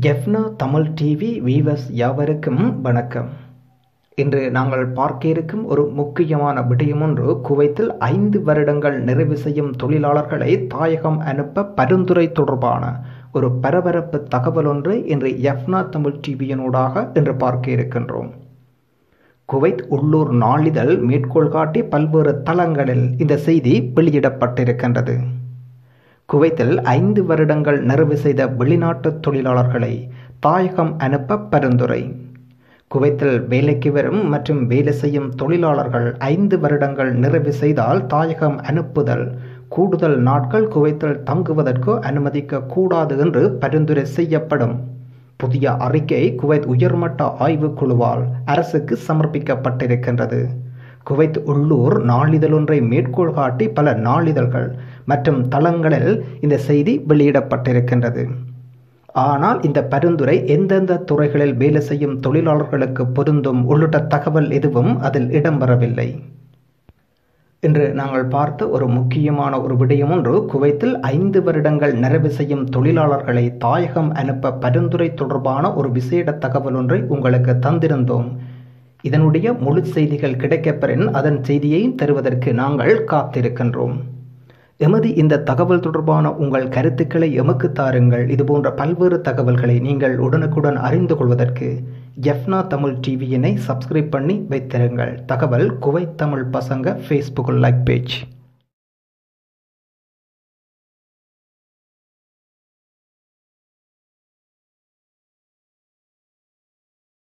Jaffna Tamil TV viewers யாவருக்கும் வணக்கம். இன்று நாங்கள் பார்க்க இருக்கும் ஒரு முக்கியமான விடயம் ஒன்று குவைத்தில் ஐந்து வருடங்கள் நிறைவு செய்யும் தொழிலாளர்களை தாயகம் அனுப்ப பரிந்துரை தொடர்பான ஒரு பரபரப்பு தகவல் ஒன்று இன்று எஃப்னா தமிழ் டிவியினூடாக இன்று பார்க்க இருக்கின்றோம். குவைத் உள்ளூர் நாளிதழ் மேற்கோள் காட்டி பல்வேறு தளங்களில் இந்த செய்தி வெளியிடப்பட்டிருக்கின்றது. குவைத்தில் ஐந்து வருடங்கள் நிறைவு செய்த வெளிநாட்டு தொழிலாளர்களை தாயகம் அனுப்ப பரிந்துரை. குவைத்தில் வேலைக்கு வரும் மற்றும் வேலை செய்யும் தொழிலாளர்கள் ஐந்து வருடங்கள் நிறைவு செய்தால் தாயகம் அனுப்புதல். கூடுதல் நாட்கள் குவைத்தில் தங்குவதற்கு அனுமதிக்க கூடாது என்று பரிந்துரை செய்யப்படும். புதிய அறிக்கை குவைத் உயர்மட்ட ஆய்வுக் குழுவால் அரசுக்கு சமர்ப்பிக்கப்பட்டிருக்கின்றது. குவைத் உள்ளூர் நாளிதழ் ஒன்றை மேற்கோள் காட்டி பல நாளிதழ்கள் மற்றும் தளங்களில் இந்த செய்தி வெளியிடப்பட்டிருக்கின்றது. ஆனால் இந்த பரிந்துரை எந்தெந்த துறைகளில் வேலை செய்யும் தொழிலாளர்களுக்கு பொருந்தும் உள்ளிட்ட தகவல் எதுவும் அதில் இடம்பெறவில்லை. இன்று நாங்கள் பார்த்த ஒரு முக்கியமான ஒரு விடயம் ஒன்று குவைத்தில் ஐந்து வருடங்கள் நிறைவு செய்யும் தொழிலாளர்களை தாயகம் அனுப்ப பரிந்துரை தொடர்பான ஒரு விசேட தகவல் ஒன்றை உங்களுக்கு தந்திருந்தோம். இதனுடைய முழு செய்திகள் கிடைக்கப்பெறின் அதன் செய்தியையும் தருவதற்கு நாங்கள் காத்திருக்கின்றோம். எமது இந்த தகவல் தொடர்பான உங்கள் கருத்துக்களை எமக்கு தாருங்கள். இதுபோன்ற பல்வேறு தகவல்களை நீங்கள் உடனுக்குடன் அறிந்து கொள்வதற்கு எஃப்னா தமிழ் டிவியினை சப்ஸ்கிரைப் பண்ணி வைத்திருங்கள். தகவல் குவைத் தமிழ் பசங்க ஃபேஸ்புக் லைக் பேஜ்